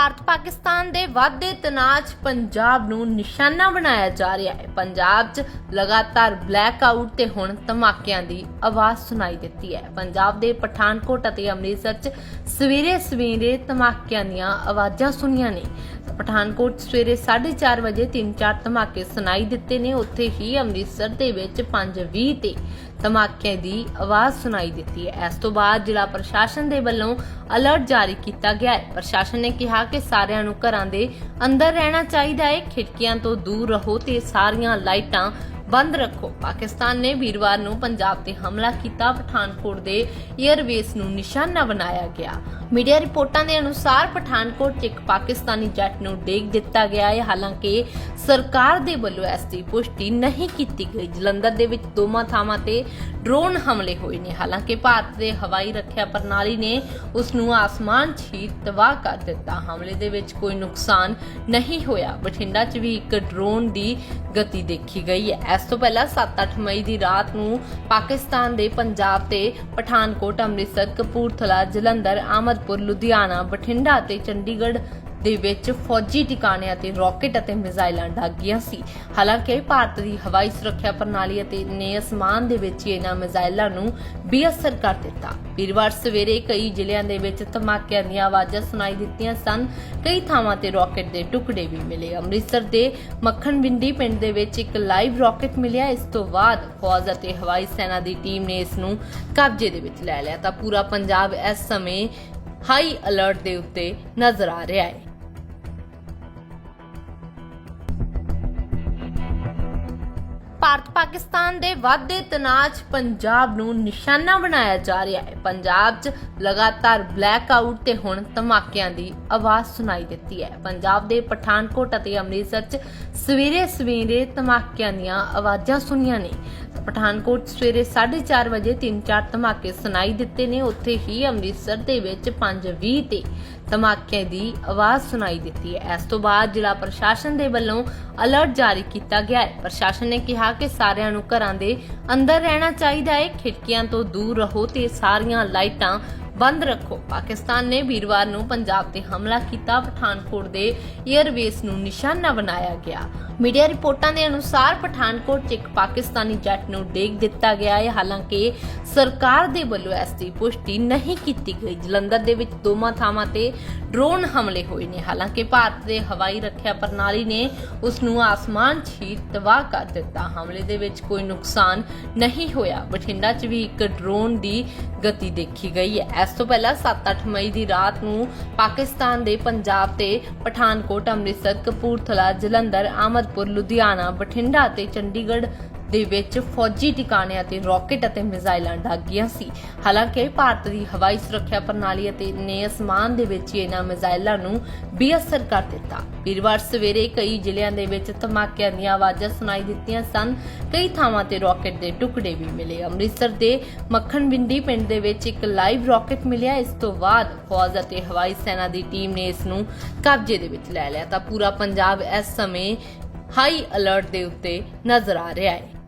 ਭਾਰਤ ਪਾਕਿਸਤਾਨ ਦੇ ਵਾਧੇ ਤਣਾਅ 'ਚ ਪੰਜਾਬ ਨੂੰ ਨਿਸ਼ਾਨਾ ਬਣਾਇਆ ਜਾ ਰਿਹਾ ਹੈ। ਪੰਜਾਬ 'ਚ ਲਗਾਤਾਰ ਬਲੈਕ ਆਊਟ ਤੇ ਹੁਣ ਧਮਾਕਿਆਂ ਦੀ ਆਵਾਜ਼ ਸੁਣਾਈ ਦਿੱਤੀ ਹੈ। ਪੰਜਾਬ ਦੇ ਪਠਾਨਕੋਟ ਅਤੇ ਅੰਮ੍ਰਿਤਸਰ 'ਚ ਸਵੇਰੇ ਸਵੇਰੇ ਧਮਾਕਿਆਂ ਦੀਆਂ ਆਵਾਜ਼ਾਂ ਸੁਣੀਆਂ ਨੇ। ਪਠਾਨਕੋਟ ਸਵੇਰੇ 4:30 ਵਜੇ ਤਿੰਨ ਚਾਰ ਧਮਾਕੇ ਸੁਣਾਈ ਦਿੱਤੇ ਨੇ। ਉੱਥੇ ਹੀ ਅੰਮ੍ਰਿਤਸਰ ਦੇ ਵਿੱਚ 5:20 ਤੇ ਧਮਾਕਿਆਂ ਦੀ ਆਵਾਜ਼ ਸੁਣਾਈ ਦਿੱਤੀ ਹੈ। ਇਸ ਤੋਂ ਬਾਅਦ ਜ਼ਿਲ੍ਹਾ ਪ੍ਰਸ਼ਾਸਨ ਦੇ ਵੱਲੋਂ ਅਲਰਟ ਜਾਰੀ ਕੀਤਾ ਗਿਆ ਹੈ। ਪ੍ਰਸ਼ਾਸਨ ਨੇ ਕਿਹਾ ਕਿ ਸਾਰਿਆਂ ਨੂੰ ਘਰਾਂ ਦੇ ਅੰਦਰ ਰਹਿਣਾ ਚਾਹੀਦਾ ਹੈ। ਖਿੜਕੀਆਂ ਤੋਂ ਦੂਰ ਰਹੋ ਤੇ ਸਾਰੀਆਂ ਲਾਈਟਾਂ ਬੰਦ ਰੱਖੋ। ਪਾਕਿਸਤਾਨ ਨੇ ਵੀਰਵਾਰ ਨੂੰ ਪੰਜਾਬ ਤੇ ਹਮਲਾ ਕੀਤਾ। ਪਠਾਨਕੋਟ ਦੇ 에ਅਰਵੇਸ ਨੂੰ ਨਿਸ਼ਾਨਾ ਬਣਾਇਆ ਗਿਆ। ਮੀਡੀਆ ਰਿਪੋਰਟਾਂ ਦੇ ਅਨੁਸਾਰ ਪਠਾਨਕੋਟ 'ਚ ਇੱਕ ਪਾਕਿਸਤਾਨੀ ਜੱਟ ਨੂੰ ਡੇਗ ਦਿੱਤਾ ਗਿਆ ਹੈ। ਹਾਲਾਂਕਿ ਸਰਕਾਰ ਦੇ ਵੱਲੋਂ ਇਸ ਦੀ ਪੁਸ਼ਟੀ ਨਹੀਂ ਕੀਤੀ ਗਈ। ਜਲੰਧਰ ਦੇ ਵਿੱਚ ਦੋਵਾਂ ਥਾਵਾਂ ਤੇ ਡਰੋਨ ਹਮਲੇ ਹੋਏ ਨੇ। ਹਾਲਾਂਕਿ ਭਾਰਤ ਦੇ ਹਵਾਈ ਰੱਖਿਆ ਪ੍ਰਣਾਲੀ ਨੇ ਉਸ ਨੂੰ ਆਸਮਾਨ 'ਚ ਹੀ ਤਬਾਹ ਕਰ ਦਿੱਤਾ। ਹਮਲੇ ਦੇ ਵਿੱਚ ਕੋਈ ਨੁਕਸਾਨ ਨਹੀਂ ਹੋਇਆ। ਬਠਿੰਡਾ 'ਚ ਵੀ ਇੱਕ ਡਰੋਨ ਦੀ ਗਤੀ ਦੇਖੀ ਗਈ ਹੈ। ਇਸ ਤੋਂ ਪਹਿਲਾਂ 7-8 ਮਈ ਦੀ ਰਾਤ ਨੂੰ ਪਾਕਿਸਤਾਨ ਦੇ ਪੰਜਾਬ ਤੇ ਪਠਾਨਕੋਟ, ਅੰਮ੍ਰਿਤਸਰ, ਕਪੂਰਥਲਾ, ਜਲੰਧਰ ਆਮਦਪੁਰ ਲੁਧਿਆਣਾ, ਬਠਿੰਡਾ ਅਤੇ ਚੰਡੀਗੜ੍ਹ ਦੇ ਵਿੱਚ ਫੌਜੀ ਟਿਕਾਣਿਆਂ ਤੇ ਰਾਕਟ ਅਤੇ ਮਿਜ਼ਾਈਲਾਂ ਡਾਗੀਆਂ ਸੀ। ਹਾਲਾਂਕਿ ਭਾਰਤ ਦੀ ਹਵਾਈ ਸੁਰੱਖਿਆ ਪ੍ਰਣਾਲੀ ਅਤੇ ਨੇ ਅਸਮਾਨ ਦੇ ਵਿੱਚ ਹੀ ਇਹਨਾਂ ਮਿਜ਼ਾਈਲਾਂ ਨੂੰ ਬੇਅਸਰ ਕਰ ਦਿੱਤਾ। ਵੀਰਵਾਰ ਸਵੇਰੇ ਕਈ ਜ਼ਿਲ੍ਹਿਆਂ ਦੇ ਵਿੱਚ ਧਮਾਕਿਆਂ ਦੀਆਂ ਆਵਾਜ਼ਾਂ ਸੁਣਾਈ ਦਿੱਤੀਆਂ ਸਨ। ਕਈ ਥਾਵਾਂ ਤੇ ਰਾਕਟ ਦੇ ਟੁਕੜੇ ਵੀ ਮਿਲੇ। ਅੰਮ੍ਰਿਤਸਰ ਦੇ ਮੱਖਣਵਿੰਡੀ ਪਿੰਡ ਦੇ ਵਿੱਚ ਇੱਕ ਲਾਈਵ ਰਾਕਟ ਮਿਲਿਆ। ਇਸ ਤੋਂ ਬਾਅਦ ਫੌਜ ਅਤੇ ਹਵਾਈ ਸੈਨਾ ਦੀ ਟੀਮ ਨੇ ਇਸ ਨੂੰ ਕਬਜ਼ੇ ਦੇ ਵਿੱਚ ਲੈ ਲਿਆ। ਤਾਂ ਪੂਰਾ ਪੰਜਾਬ ਇਸ ਸਮੇਂ ਹਾਈ ਅਲਰਟ ਦੇ ਉੱਤੇ ਨਜ਼ਰ ਆ ਰਿਹਾ ਹੈ। ਭਾਰਤ ਪਾਕਿਸਤਾਨ ਦੇ ਵਾਧੇ ਤਣਾਅ 'ਚ ਪੰਜਾਬ ਨੂੰ ਨਿਸ਼ਾਨਾ ਬਣਾਇਆ ਜਾ ਰਿਹਾ ਹੈ। ਪੰਜਾਬ 'ਚ ਲਗਾਤਾਰ ਬਲੈਕ ਆਊਟ ਤੇ ਹੁਣ ਧਮਾਕਿਆਂ ਦੀ ਆਵਾਜ਼ ਸੁਣਾਈ ਦਿੱਤੀ ਹੈ। ਪੰਜਾਬ ਦੇ ਪਠਾਨਕੋਟ ਅਤੇ ਅੰਮ੍ਰਿਤਸਰ 'ਚ ਸਵੇਰੇ ਸਵੇਰੇ ਧਮਾਕਿਆਂ ਦੀਆਂ ਆਵਾਜ਼ਾਂ ਸੁਣੀਆਂ ਨੇ। ਪਠਾਨਕੋਟ ਸਵੇਰੇ 4:30 ਵਜੇ ਤਿੰਨ ਚਾਰ ਧਮਾਕੇ ਸੁਣਾਈ ਦਿੱਤੇ ਨੇ। ਉੱਥੇ ਹੀ ਅੰਮ੍ਰਿਤਸਰ ਦੇ ਵਿੱਚ 5:20 ਤੇ ਧਮਾਕਿਆਂ ਦੀ ਆਵਾਜ਼ ਸੁਣਾਈ ਦਿੱਤੀ ਹੈ। ਇਸ ਤੋਂ ਬਾਅਦ ਜ਼ਿਲ੍ਹਾ ਪ੍ਰਸ਼ਾਸਨ ਦੇ ਵੱਲੋਂ ਅਲਰਟ ਜਾਰੀ ਕੀਤਾ ਗਿਆ ਹੈ। ਪ੍ਰਸ਼ਾਸਨ ਨੇ ਕਿਹਾ ਕਿ ਸਾਰਿਆਂ ਨੂੰ ਘਰਾਂ ਦੇ ਅੰਦਰ ਰਹਿਣਾ ਚਾਹੀਦਾ ਹੈ। ਖਿੜਕੀਆਂ ਤੋਂ ਦੂਰ ਰਹੋ ਤੇ ਸਾਰੀਆਂ ਲਾਈਟਾਂ ਬੰਦ ਰੱਖੋ। ਪਾਕਿਸਤਾਨ ਨੇ ਵੀਰਵਾਰ ਨੂੰ ਪੰਜਾਬ ਤੇ ਹਮਲਾ ਕੀਤਾ। ਪਠਾਨਕੋਟ ਦੇ 에ਅਰਵੇਸ ਨੂੰ ਨਿਸ਼ਾਨਾ ਬਣਾਇਆ ਗਿਆ। ਮੀਡੀਆ ਰਿਪੋਰਟਾਂ ਦੇ ਅਨੁਸਾਰ ਪਠਾਨਕੋਟ 'ਚ ਇੱਕ ਪਾਕਿਸਤਾਨੀ ਜੱਟ ਨੂੰ ਡੇਗ ਦਿੱਤਾ ਗਿਆ ਹੈ। ਹਾਲਾਂਕਿ ਸਰਕਾਰ ਦੇ ਵੱਲੋਂ ਇਸ ਦੀ ਪੁਸ਼ਟੀ ਨਹੀਂ ਕੀਤੀ ਗਈ। ਜਲੰਧਰ ਦੇ ਵਿੱਚ ਦੋਵਾਂ ਥਾਵਾਂ ਤੇ ਡਰੋਨ ਹਮਲੇ ਹੋਏ ਨੇ। ਹਾਲਾਂਕਿ ਭਾਰਤ ਦੇ ਹਵਾਈ ਰੱਖਿਆ ਪ੍ਰਣਾਲੀ ਨੇ ਉਸ ਨੂੰ ਆਸਮਾਨ 'ਚ ਹੀ ਤਬਾਹ ਕਰ ਦਿੱਤਾ। ਹਮਲੇ ਦੇ ਵਿੱਚ ਕੋਈ ਨੁਕਸਾਨ ਨਹੀਂ ਹੋਇਆ। ਬਠਿੰਡਾ 'ਚ ਵੀ ਇੱਕ ਡਰੋਨ ਦੀ ਗਤੀ ਦੇਖੀ ਗਈ ਹੈ। ਇਸ ਤੋਂ ਪਹਿਲਾਂ 7-8 ਮਈ ਦੀ ਰਾਤ ਨੂੰ ਪਾਕਿਸਤਾਨ ਦੇ ਪੰਜਾਬ ਤੇ ਪਠਾਨਕੋਟ, ਅੰਮ੍ਰਿਤਸਰ, ਕਪੂਰਥਲਾ, ਜਲੰਧਰ, ਆਮਦਪੁਰ, ਲੁਧਿਆਣਾ, ਬਠਿੰਡਾ ਤੇ ਚੰਡੀਗੜ੍ਹ ਦੇ ਵਿੱਚ ਫੌਜੀ ਟਿਕਾਣਿਆਂ ਤੇ ਰਾਕਟ ਅਤੇ ਮਿਜ਼ਾਈਲਾਂ ਡਾਗੀਆਂ ਸੀ। ਹਾਲਾਂਕਿ ਭਾਰਤ ਦੀ ਹਵਾਈ ਸੁਰੱਖਿਆ ਪ੍ਰਣਾਲੀ ਅਤੇ ਨੇ ਅਸਮਾਨ ਦੇ ਵਿੱਚ ਹੀ ਇਹਨਾਂ ਮਿਜ਼ਾਈਲਾਂ ਨੂੰ ਬੇਅਸਰ ਕਰ ਦਿੱਤਾ। ਵੀਰਵਾਰ ਸਵੇਰੇ ਕਈ ਜ਼ਿਲ੍ਹਿਆਂ ਦੇ ਵਿੱਚ ਧਮਾਕਿਆਂ ਦੀਆਂ ਆਵਾਜ਼ਾਂ ਸੁਣਾਈ ਦਿੱਤੀਆਂ ਸਨ। ਕਈ ਥਾਵਾਂ ਤੇ ਰਾਕਟ ਦੇ ਟੁਕੜੇ ਵੀ ਮਿਲੇ। ਅੰਮ੍ਰਿਤਸਰ ਦੇ ਮੱਖਣਵਿੰਡੀ ਪਿੰਡ ਦੇ ਵਿੱਚ ਇੱਕ ਲਾਈਵ ਰਾਕਟ ਮਿਲਿਆ। ਇਸ ਤੋਂ ਬਾਅਦ ਫੌਜ ਅਤੇ ਹਵਾਈ ਸੈਨਾ ਦੀ ਟੀਮ ਨੇ ਇਸ ਨੂੰ ਕਬਜ਼ੇ ਦੇ ਵਿੱਚ ਲੈ ਲਿਆ। ਤਾਂ ਪੂਰਾ ਪੰਜਾਬ ਇਸ ਸਮੇਂ ਹਾਈ ਅਲਰਟ ਦੇ ਉੱਤੇ ਨਜ਼ਰ ਆ ਰਿਹਾ ਹੈ।